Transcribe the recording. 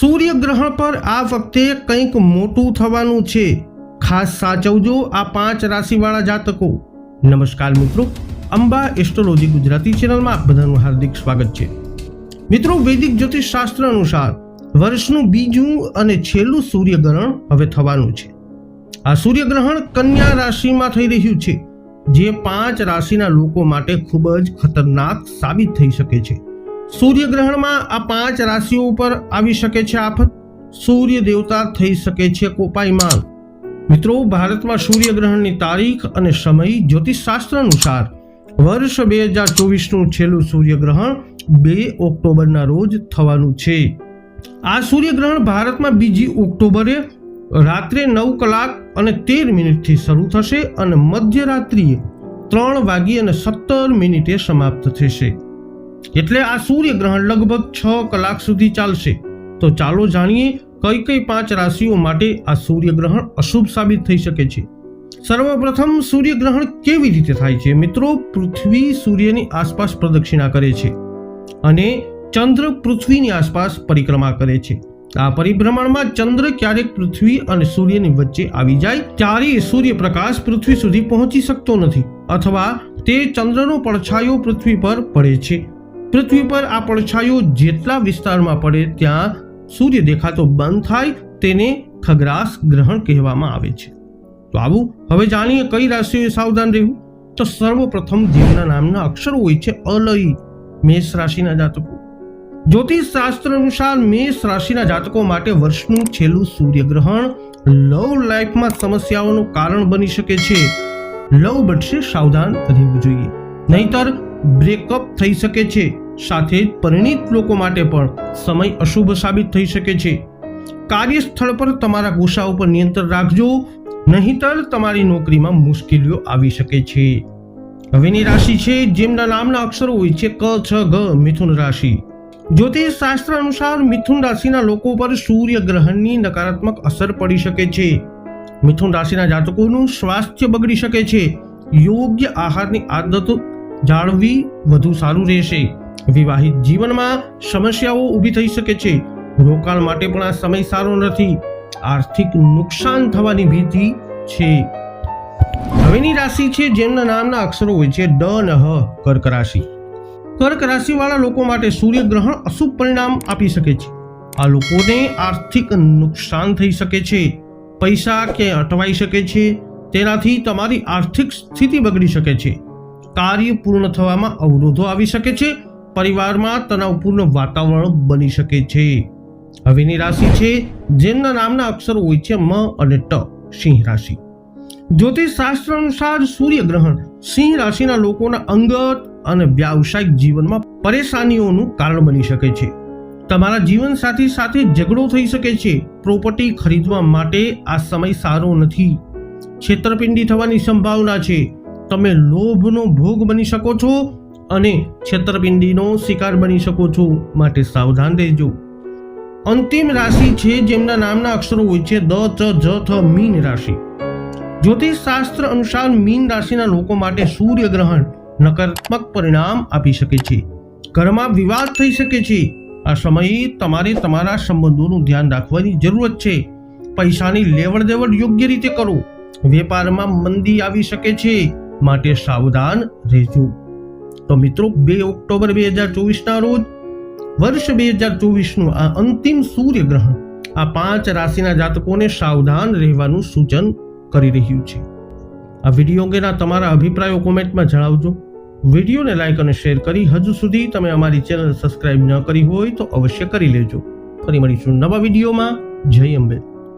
સૂર્યગ્રહણ પર આ વખતે કંઈક મોટું થવાનું છે. ખાસ સાચવજો આ પાંચ રાશિવાળા જાતકો. નમસ્કાર મિત્રો, અંબા એસ્ટ્રોલોજી ગુજરાતી ચેનલમાં આપ બધાનું હાર્દિક સ્વાગત છે. મિત્રો, વૈદિક જ્યોતિષ શાસ્ત્ર અનુસાર વર્ષનું બીજું અને છેલ્લું સૂર્યગ્રહણ હવે થવાનું છે. આ સૂર્યગ્રહણ કન્યા રાશિમાં થઈ રહ્યું છે, જે પાંચ રાશિના લોકો માટે ખૂબ જ ખતરનાક સાબિત થઈ શકે છે. સૂર્યગ્રહણમાં આ પાંચ રાશિઓ ઉપર આવી શકે છે આફત. સૂર્ય દેવતા થઈ શકે છે કોપાયમાન મિત્રો, ભારતમાં સૂર્યગ્રહણની તારીખ અને સમય જ્યોતિષશાસ્ત્ર અનુસાર વર્ષ બે હજાર ચોવીસનું છેલ્લું સૂર્યગ્રહણ બે ઓક્ટોબરના રોજ થવાનું છે. આ સૂર્યગ્રહણ ભારતમાં બીજી ઓક્ટોબરે રાત્રે નવ કલાક અને તેર મિનિટથી શરૂ થશે અને મધ્યરાત્રિએ ત્રણ વાગી અને સત્તર મિનિટે સમાપ્ત થશે. એટલે આ સૂર્યગ્રહણ લગભગ છ કલાક સુધી ચાલશે. તો ચાલો જાણીએ કઈ કઈ પાંચ રાશિઓ માટે આ સૂર્યગ્રહણ અશુભ સાબિત થઈ શકે છે. સર્વપ્રથમ સૂર્યગ્રહણ કેવી રીતે થાય છે? મિત્રો, પૃથ્વી સૂર્યની આસપાસ પ્રદક્ષિણા કરે છે અને ચંદ્ર પૃથ્વીની આસપાસ પરિક્રમા કરે છે. આ પરિભ્રમણમાં ચંદ્ર ક્યારેક પૃથ્વી અને સૂર્યની વચ્ચે આવી જાય ત્યારે સૂર્યપ્રકાશ પૃથ્વી સુધી પહોંચી શકતો નથી અથવા તે ચંદ્રનો પડછાયો પૃથ્વી પર પડે છે. પૃથ્વી પર આ પડછાયો જેટલા વિસ્તારમાં પડે ત્યાં સૂર્ય દેખાતો બંધ થાય તેને ખગરાસ ગ્રહણ કહેવામાં આવે છે. તો આવું હવે જાણીએ કઈ રાશિઓએ સાવધાન રહેવું? તો સર્વપ્રથમ જેમના નામના અક્ષરો હોય છે અલય, મેષ રાશિના જાતકો. જ્યોતિષ શાસ્ત્ર અનુસાર મેષ રાશિના જાતકો માટે વર્ષનું છેલ્લું સૂર્યગ્રહણ લવ લાઈફમાં સમસ્યાઓનું કારણ બની શકે છે. લવ બટશે સાવધાન રહેવું જોઈએ. નહીતર બ્રેકઅપ થઈ શકે છે. સાથે જ પરિણીત લોકો માટે પણ સમય અશુભ સાબિત થઈ શકે છે. કાર્યસ્થળ પર તમારા ગુસ્સા ઉપર નિયંત્રણ રાખજો, નહીતર તમારી નોકરીમાં મુશ્કેલીઓ આવી શકે છે. હવેની રાશિ છે, જેમના નામના અક્ષરો હોય છે, ક, છ ગ મિથુન રાશિ. જ્યોતિષ શાસ્ત્ર અનુસાર મિથુન રાશિના લોકો પર સૂર્ય ગ્રહણની નકારાત્મક અસર પડી શકે છે. મિથુન રાશિના જાતકોનું સ્વાસ્થ્ય બગડી શકે છે. યોગ્ય આહારની આદતો જાળવી વધુ સારું રહેશે. વિવાહિત જીવનમાં સમસ્યાઓ ઊભી થઈ શકે છે. રોકાણ માટે પણ આ સમય સારો નથી. આર્થિક નુકસાન થવાની ભીતિ છે. હવેની રાશિ છે જેમના નામના અક્ષરો હોય છે ડ ન હ, કર્ક રાશિ. કર્ક રાશિવાળા લોકો માટે સૂર્યગ્રહણ અશુભ પરિણામ આપી શકે છે. આ લોકોને આર્થિક નુકસાન થઈ શકે છે. પૈસા કે અટવાઈ શકે છે. તેનાથી તમારી આર્થિક સ્થિતિ બગડી શકે છે. કાર્ય પૂર્ણ થવામાં અવરોધો આવી શકે છે. પરિવારમાં તણાવપૂર્ણ વાતાવરણ બની શકે છે. હવેની રાશિ છે, જેમના નામના અક્ષરો હોય છે મ અને ટ, સિંહ રાશિ. જ્યોતિષ શાસ્ત્ર અનુસાર સૂર્યગ્રહણ સિંહ રાશિના લોકોના અંગત અને વ્યાવસાયિક જીવનમાં પરેશાનીઓનું કારણ બની શકે છે. તમારા જીવનસાથી સાથે ઝઘડો થઈ શકે છે. પ્રોપર્ટી ખરીદવા માટે આ સમય સારો નથી. છેતરપિંડી થવાની સંભાવના છે. તમે લોભનો ભોગ બની શકો છો અને છેતરપિંડીનો શિકાર બની શકો છો માટે સાવધાન રહેજો. અંતિમ રાશિ છે જેમના નામના અક્ષરો હોય છે દ, ચ, જ, થ, મીન રાશિ. જ્યોતિષ શાસ્ત્ર અનુસાર મીન રાશિના લોકો માટે સૂર્યગ્રહણ નકારાત્મક પરિણામ આપી શકે છે. ઘરમાં વિવાદ થઈ શકે છે. આ સમયે તમારે તમારા સંબંધોનું ધ્યાન રાખવાની જરૂરત છે. પૈસાની લેવડ દેવડ યોગ્ય રીતે કરો. વેપારમાં મંદી આવી શકે છે. માટે સાવધાન રહેજો. તો મિત્રો, બે ઓક્ટોબર બે હજાર ચોવીસના રોજ, વર્ષ બે હજાર ચોવીસનું આ અંતિમ સૂર્યગ્રહણ આ પાંચ રાશિના જાતકોને સાવધાન રહેવાનું સૂચન કરી રહ્યું છે. આ વીડિયો અંગેના તમારા અભિપ્રાયો કોમેન્ટમાં જણાવજો. વિડીયોને લાઇક અને શેર કરી હજુ સુધી તમે અમારી ચેનલ સબસ્ક્રાઇબ ન કરી હોય તો અવશ્ય કરી લેજો. ફરી મળીશું નવા વિડીયોમાં. જય અંબે.